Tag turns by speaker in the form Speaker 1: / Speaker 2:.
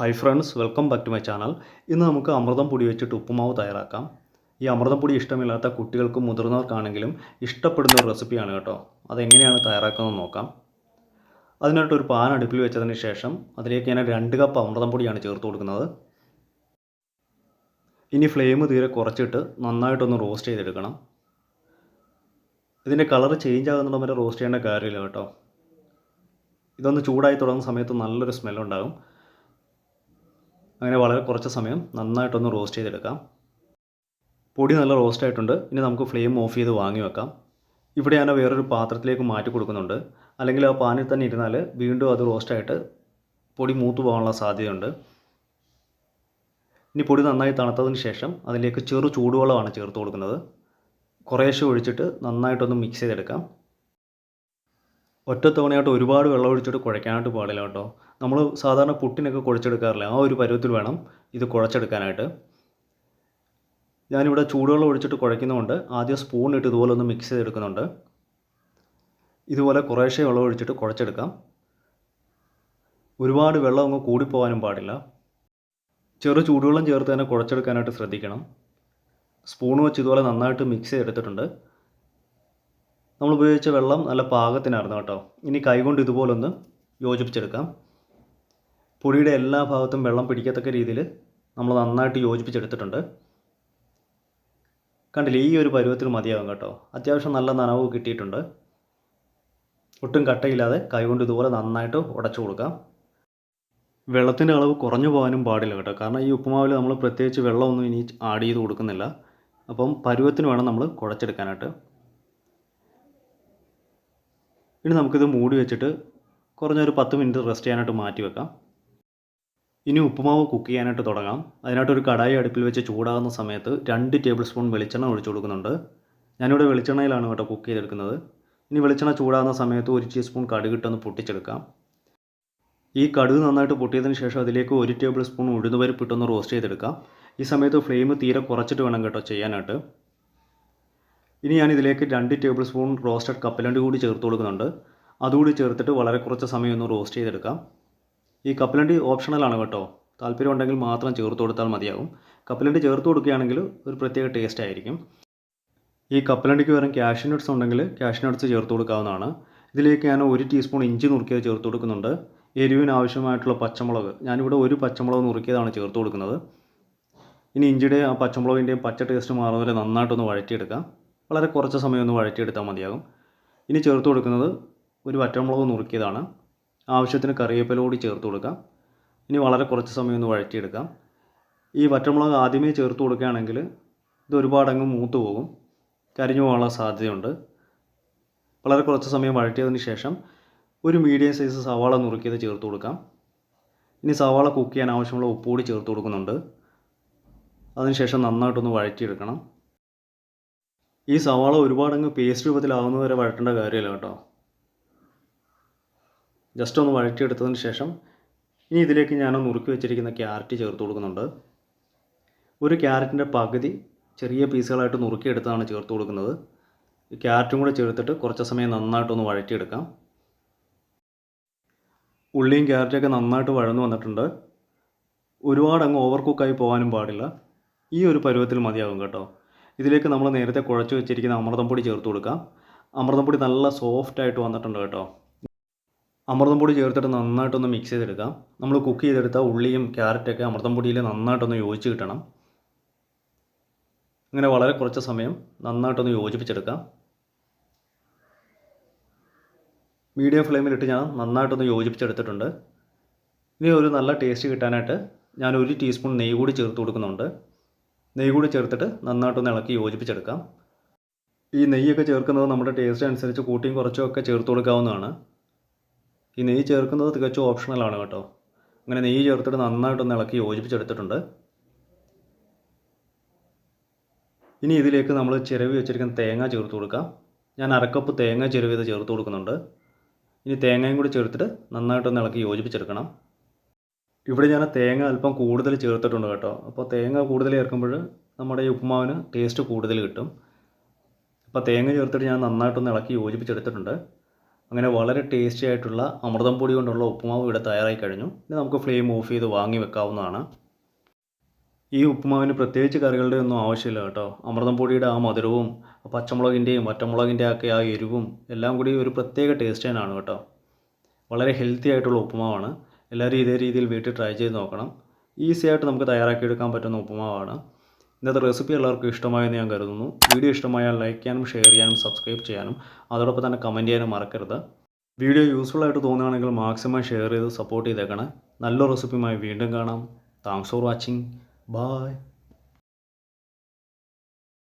Speaker 1: Hi friends welcome back to my channel ഇന്ന് നമുക്ക് അമൃതം പൊടി വെച്ചിട്ട് ഉപ്പുമാവ് തയ്യാറാക്കാം. ഈ അമൃതം പൊടി ഇഷ്ടമില്ലാത്ത കുട്ടികൾക്കും മുതിർന്നവർക്കാണെങ്കിലും ഇഷ്ടപ്പെടുന്ന ഒരു റെസിപ്പിയാണ് കേട്ടോ. അതെങ്ങനെയാണ് തയ്യാറാക്കുന്നത് നോക്കാം. അതിനായിട്ട് ഒരു പാൻ അടുപ്പിൽ വെച്ചതിന് ശേഷം അതിലേക്ക് ഞാൻ രണ്ട് കപ്പ് അമൃതം പൊടിയാണ് ചേർത്ത് കൊടുക്കുന്നത്. ഇനി ഫ്ലെയിം തീരെ കുറച്ചിട്ട് നന്നായിട്ടൊന്ന് റോസ്റ്റ് ചെയ്തെടുക്കണം. ഇതിന്റെ കളർ ചേഞ്ച് ആകുന്നുണ്ടോ വരെ റോസ്റ്റ് ചെയ്യേണ്ട കാര്യമില്ല കേട്ടോ. ഇതൊന്ന് ചൂടായി തുടങ്ങുന്ന സമയത്ത് നല്ലൊരു സ്മെല്ലുണ്ടാകും അങ്ങനെ വളരെ കുറച്ച് സമയം നന്നായിട്ടൊന്ന് റോസ്റ്റ് ചെയ്തെടുക്കാം. പൊടി നല്ല റോസ്റ്റ് ആയിട്ടുണ്ട്. ഇനി നമുക്ക് ഫ്ലെയിം ഓഫ് ചെയ്ത് വാങ്ങി വെക്കാം. ഇവിടെ ഞാൻ വേറൊരു പാത്രത്തിലേക്ക് മാറ്റി കൊടുക്കുന്നുണ്ട്. അല്ലെങ്കിൽ ആ പാനിൽ തന്നെ ഇരുന്നാൽ വീണ്ടും അത് റോസ്റ്റായിട്ട് പൊടി മൂത്തു പോകാനുള്ള സാധ്യതയുണ്ട്. ഇനി പൊടി നന്നായി തണുത്തതിന് ശേഷം അതിലേക്ക് ചെറു ചൂടുവെള്ളമാണ് ചേർത്ത് കൊടുക്കുന്നത്. കുറേശ്ശെ ഒഴിച്ചിട്ട് നന്നായിട്ടൊന്ന് മിക്സ് ചെയ്തെടുക്കാം. ഒറ്റ തവണയായിട്ട് ഒരുപാട് വെള്ളം ഒഴിച്ചിട്ട് കുഴയ്ക്കാനായിട്ട് പാടില്ല കേട്ടോ. നമ്മൾ സാധാരണ പുട്ടിനൊക്കെ കുഴച്ചെടുക്കാറില്ല? ആ ഒരു പരുവത്തിൽ വേണം ഇത് കുഴച്ചെടുക്കാനായിട്ട്. ഞാനിവിടെ ചൂടുവെള്ളം ഒഴിച്ചിട്ട് കുഴയ്ക്കുന്നതുകൊണ്ട് ആദ്യം സ്പൂൺ ഇട്ട് ഇതുപോലെ ഒന്ന് മിക്സ് ചെയ്തെടുക്കുന്നുണ്ട്. ഇതുപോലെ കുറേശ്ശേ വെള്ളം ഒഴിച്ചിട്ട് കുഴച്ചെടുക്കാം. ഒരുപാട് വെള്ളം അങ്ങ് കൂടിപ്പോകാനും പാടില്ല. ചെറു ചൂടുവെള്ളം ചേർത്ത് തന്നെ കുഴച്ചെടുക്കാനായിട്ട് ശ്രദ്ധിക്കണം. സ്പൂൺ വെച്ച് ഇതുപോലെ നന്നായിട്ട് മിക്സ് ചെയ്തെടുത്തിട്ടുണ്ട്. നമ്മൾ ഉപയോഗിച്ച വെള്ളം നല്ല പാകത്തിനായിരുന്നു കേട്ടോ. ഇനി കൈകൊണ്ട് ഇതുപോലൊന്ന് യോജിപ്പിച്ചെടുക്കാം. പൊടിയുടെ എല്ലാ ഭാഗത്തും വെള്ളം പിടിക്കത്തക്ക രീതിയിൽ നമ്മൾ നന്നായിട്ട് യോജിപ്പിച്ചെടുത്തിട്ടുണ്ട്. കണ്ടില്ലേ ഈ ഒരു പരുവത്തിൽ മതിയാകും കേട്ടോ. അത്യാവശ്യം നല്ല നനവ് കിട്ടിയിട്ടുണ്ട്. ഒട്ടും കട്ടയില്ലാതെ കൈകൊണ്ട് ഇതുപോലെ നന്നായിട്ട് ഉടച്ചു കൊടുക്കാം. വെള്ളത്തിന്റെ അളവ് കുറഞ്ഞു പോകാനും പാടില്ല കേട്ടോ. കാരണം ഈ ഉപ്പുമാവിൽ നമ്മൾ പ്രത്യേകിച്ച് വെള്ളമൊന്നും ഇനി ആഡ് ചെയ്ത് കൊടുക്കുന്നില്ല. അപ്പം പരുവത്തിന് വേണം നമ്മൾ കുഴച്ചെടുക്കാനായിട്ട്. ഇനി നമുക്കിത് മൂടി വെച്ചിട്ട് കുറഞ്ഞൊരു പത്ത് മിനിറ്റ് റെസ്റ്റ് ചെയ്യാനായിട്ട് മാറ്റി വെക്കാം. ഇനി ഉപ്പുമാവ് കുക്ക് ചെയ്യാനായിട്ട് തുടങ്ങാം. അതിനായിട്ട് ഒരു കടായി അടുപ്പിൽ വെച്ച് ചൂടാകുന്ന സമയത്ത് രണ്ട് ടേബിൾ സ്പൂൺ വെളിച്ചെണ്ണ ഒഴിച്ചു കൊടുക്കുന്നുണ്ട്. ഞാനിവിടെ വെളിച്ചെണ്ണയിലാണ് കേട്ടോ കുക്ക് ചെയ്തെടുക്കുന്നത്. ഇനി വെളിച്ചെണ്ണ ചൂടാകുന്ന സമയത്ത് ഒരു ടീസ്പൂൺ കടുകിട്ടൊന്ന് പൊട്ടിച്ചെടുക്കാം. ഈ കടുക് നന്നായിട്ട് പൊട്ടിയതിന് ശേഷം അതിലേക്ക് ഒരു ടേബിൾ സ്പൂൺ ഉഴുതുപരിപ്പിട്ടൊന്ന് റോസ്റ്റ് ചെയ്തെടുക്കാം. ഈ സമയത്ത് ഫ്ലെയിം തീരെ കുറച്ചിട്ട് വേണം കേട്ടോ ചെയ്യാനായിട്ട്. ഇനി ഞാൻ ഇതിലേക്ക് രണ്ട് ടേബിൾ സ്പൂൺ റോസ്റ്റഡ് കപ്പലണ്ടി കൂടി ചേർത്ത് കൊടുക്കുന്നുണ്ട്. അതുകൂടി ചേർത്തിട്ട് വളരെ കുറച്ച് സമയം ഒന്ന് റോസ്റ്റ് ചെയ്തെടുക്കാം. ഈ കപ്പലണ്ടി ഓപ്ഷണലാണ് കേട്ടോ. താല്പര്യം ഉണ്ടെങ്കിൽ മാത്രം ചേർത്ത് കൊടുത്താൽ മതിയാകും. കപ്പലണ്ടി ചേർത്ത് കൊടുക്കുകയാണെങ്കിൽ ഒരു പ്രത്യേക ടേസ്റ്റ് ആയിരിക്കും. ഈ കപ്പലണ്ടിക്ക് പകരം ക്യാഷ് നട്ട്സ് ഉണ്ടെങ്കിൽ ക്യാഷ് നട്ട്സ് ചേർത്ത് കൊടുക്കാവുന്നതാണ്. ഇതിലേക്ക് ഞാൻ ഒരു ടീസ്പൂൺ ഇഞ്ചി നുറുക്കിയത് ചേർത്ത് കൊടുക്കുന്നുണ്ട്. എരിവിന് ആവശ്യമായിട്ടുള്ള പച്ചമുളക്. ഞാനിവിടെ ഒരു പച്ചമുളക് നുറുക്കിയതാണ് ചേർത്ത് കൊടുക്കുന്നത്. ഇനി ഇഞ്ചിയുടെ ആ പച്ചമുളകിന്റെയും പച്ച ടേസ്റ്റ് മാറുന്നവരെ നന്നായിട്ടൊന്ന് വഴറ്റിയെടുക്കാം. വളരെ കുറച്ച് സമയം ഒന്ന് വഴറ്റിയെടുത്താൽ മതിയാകും. ഇനി ചേർത്ത് കൊടുക്കുന്നത് ഒരു വറ്റമുളക് നുറുക്കിയതാണ്. ആവശ്യത്തിന് കറിവേപ്പില കൂടി ചേർത്ത് കൊടുക്കാം. ഇനി വളരെ കുറച്ച് സമയം ഒന്ന് വഴറ്റിയെടുക്കാം. ഈ വറ്റമുളക് ആദ്യമേ ചേർത്ത് കൊടുക്കുകയാണെങ്കിൽ ഇത് ഒരുപാടങ്ങ് മൂത്ത് പോകും. കരിഞ്ഞു പോകാനുള്ള സാധ്യതയുണ്ട്. വളരെ കുറച്ച് സമയം വഴറ്റിയതിന് ശേഷം ഒരു മീഡിയം സൈസ് സവാള നുറുക്കിയത് ചേർത്ത് കൊടുക്കാം. ഇനി സവാള കുക്ക് ചെയ്യാൻ ആവശ്യമുള്ള ഉപ്പ് കൂടി ചേർത്ത് കൊടുക്കുന്നുണ്ട്. അതിനുശേഷം നന്നായിട്ടൊന്ന് വഴറ്റിയെടുക്കണം. ഈ സവാള ഒരുപാടങ്ങ് പേസ്റ്റ് രൂപത്തിലാവുന്നതുവരെ വഴറ്റേണ്ട കാര്യമില്ല കേട്ടോ. ജസ്റ്റ് ഒന്ന് വഴറ്റിയെടുത്തതിന് ശേഷം ഇനി ഇതിലേക്ക് ഞാൻ നുറുക്കി വെച്ചിരിക്കുന്ന ക്യാരറ്റ് ചേർത്ത് കൊടുക്കുന്നുണ്ട്. ഒരു ക്യാരറ്റിന്റെ പകുതി ചെറിയ പീസുകളായിട്ട് നുറുക്കിയെടുത്താണ് ചേർത്ത് കൊടുക്കുന്നത്. ക്യാരറ്റും കൂടെ ചേർത്തിട്ട് കുറച്ച് സമയം നന്നായിട്ടൊന്ന് വഴറ്റിയെടുക്കാം. ഉള്ളിയും ക്യാരറ്റൊക്കെ നന്നായിട്ട് വഴന്നു വന്നിട്ടുണ്ട്. ഒരുപാട് അങ്ങ് ഓവർ കുക്കായി പോകാനും പാടില്ല. ഈ ഒരു പരുവത്തിൽ മതിയാകും കേട്ടോ. ഇതിലേക്ക് നമ്മൾ നേരത്തെ കുഴച്ച് വെച്ചിരിക്കുന്ന അമൃതം പൊടി ചേർത്ത് കൊടുക്കാം. അമൃതം പൊടി നല്ല സോഫ്റ്റായിട്ട് വന്നിട്ടുണ്ട് കേട്ടോ. അമൃതം പൊടി ചേർത്തിട്ട് നന്നായിട്ടൊന്ന് മിക്സ് ചെയ്തെടുക്കാം നമ്മൾ കുക്ക് ചെയ്തെടുത്ത ഉള്ളിയും ക്യാരറ്റൊക്കെ അമൃതം പൊടിയിൽ നന്നായിട്ടൊന്ന് യോജിച്ച് കിട്ടണം. അങ്ങനെ വളരെ കുറച്ച് സമയം നന്നായിട്ടൊന്ന് യോജിപ്പിച്ചെടുക്കാം മീഡിയം ഫ്ലെയിമിലിട്ട് ഞാൻ നന്നായിട്ടൊന്ന് യോജിപ്പിച്ചെടുത്തിട്ടുണ്ട്. ഇനി ഒരു നല്ല ടേസ്റ്റ് കിട്ടാനായിട്ട് ഞാൻ ഒരു ടീസ്പൂൺ നെയ്യ് കൂടി ചേർത്ത് കൊടുക്കുന്നുണ്ട്. നെയ്യ് കൂടി ചേർത്തിട്ട് നന്നായിട്ടൊന്ന് ഇളക്കി യോജിപ്പിച്ചെടുക്കാം. ഈ നെയ്യൊക്കെ ചേർക്കുന്നത് നമ്മുടെ ടേസ്റ്റ് അനുസരിച്ച് കൂട്ടിയും കുറച്ചും ഒക്കെ ചേർത്ത് കൊടുക്കാവുന്നതാണ്. ഈ നെയ്യ് ചേർക്കുന്നത് തികച്ചും ഓപ്ഷണലാണ് കേട്ടോ. അങ്ങനെ നെയ്യ് ചേർത്തിട്ട് നന്നായിട്ടൊന്ന് ഇളക്കി യോജിപ്പിച്ചെടുത്തിട്ടുണ്ട്. ഇനി ഇതിലേക്ക് നമ്മൾ ചിരവി വെച്ചിരിക്കുന്ന തേങ്ങ ചേർത്ത് കൊടുക്കാം. ഞാൻ അരക്കപ്പ് തേങ്ങ ചിരവിയത് ചേർത്ത് കൊടുക്കുന്നുണ്ട്. ഇനി തേങ്ങയും കൂടി ചേർത്തിട്ട് നന്നായിട്ടൊന്ന് ഇളക്കി യോജിപ്പിച്ചെടുക്കണം. ഇവിടെ ഞാൻ തേങ്ങ അല്പം കൂടുതൽ ചേർത്തിട്ടുണ്ട് കേട്ടോ. അപ്പോൾ തേങ്ങ കൂടുതൽ ചേർക്കുമ്പോൾ നമ്മുടെ ഈ ഉപ്പുമാവിന് ടേസ്റ്റ് കൂടുതൽ കിട്ടും. അപ്പോൾ തേങ്ങ ചേർത്തിട്ട് ഞാൻ നന്നായിട്ടൊന്ന് ഇളക്കി യോജിപ്പിച്ചെടുത്തിട്ടുണ്ട്. അങ്ങനെ വളരെ ടേസ്റ്റി ആയിട്ടുള്ള അമൃതം പൊടി കൊണ്ടുള്ള ഉപ്പുമാവ് ഇവിടെ തയ്യാറായി കഴിഞ്ഞു. ഇനി നമുക്ക് ഫ്ലെയിം ഓഫ് ചെയ്ത് വാങ്ങി വെക്കാവുന്നതാണ്. ഈ ഉപ്പുമാവിന് പ്രത്യേകിച്ച് കറികളുടെ ഒന്നും ആവശ്യമില്ല കേട്ടോ. അമൃതം പൊടിയുടെ ആ മധുരവും പച്ചമുളകിന്റെയും വറ്റമുളകിന്റെ ഒക്കെ ആ എരിവും എല്ലാം കൂടി ഒരു പ്രത്യേക ടേസ്റ്റ് തന്നെയാണ് കേട്ടോ. വളരെ ഹെൽത്തി ആയിട്ടുള്ള ഉപ്പുമാവാണ്. എല്ലാവരും ഇതേ രീതിയിൽ വീട്ടിൽ ട്രൈ ചെയ്ത് നോക്കണം. ഈസി ആയിട്ട് നമുക്ക് തയ്യാറാക്കിയെടുക്കാൻ പറ്റുന്ന ഉപ്പുമാവാണ്. ഇന്നത്തെ റെസിപ്പി എല്ലാവർക്കും ഇഷ്ടമായെന്ന് ഞാൻ കരുതുന്നു. വീഡിയോ ഇഷ്ടമായാൽ ലൈക്ക് ചെയ്യാനും ഷെയർ ചെയ്യാനും സബ്സ്ക്രൈബ് ചെയ്യാനും അതോടൊപ്പം തന്നെ കമന്റ് ചെയ്യാനും മറക്കരുത്. വീഡിയോ യൂസ്ഫുൾ ആയിട്ട് തോന്നുകയാണെങ്കിൽ മാക്സിമം ഷെയർ ചെയ്ത് സപ്പോർട്ട് ചെയ്തേക്കണേ. നല്ല റെസിപ്പിയുമായി വീണ്ടും കാണാം. Thanks for watching bye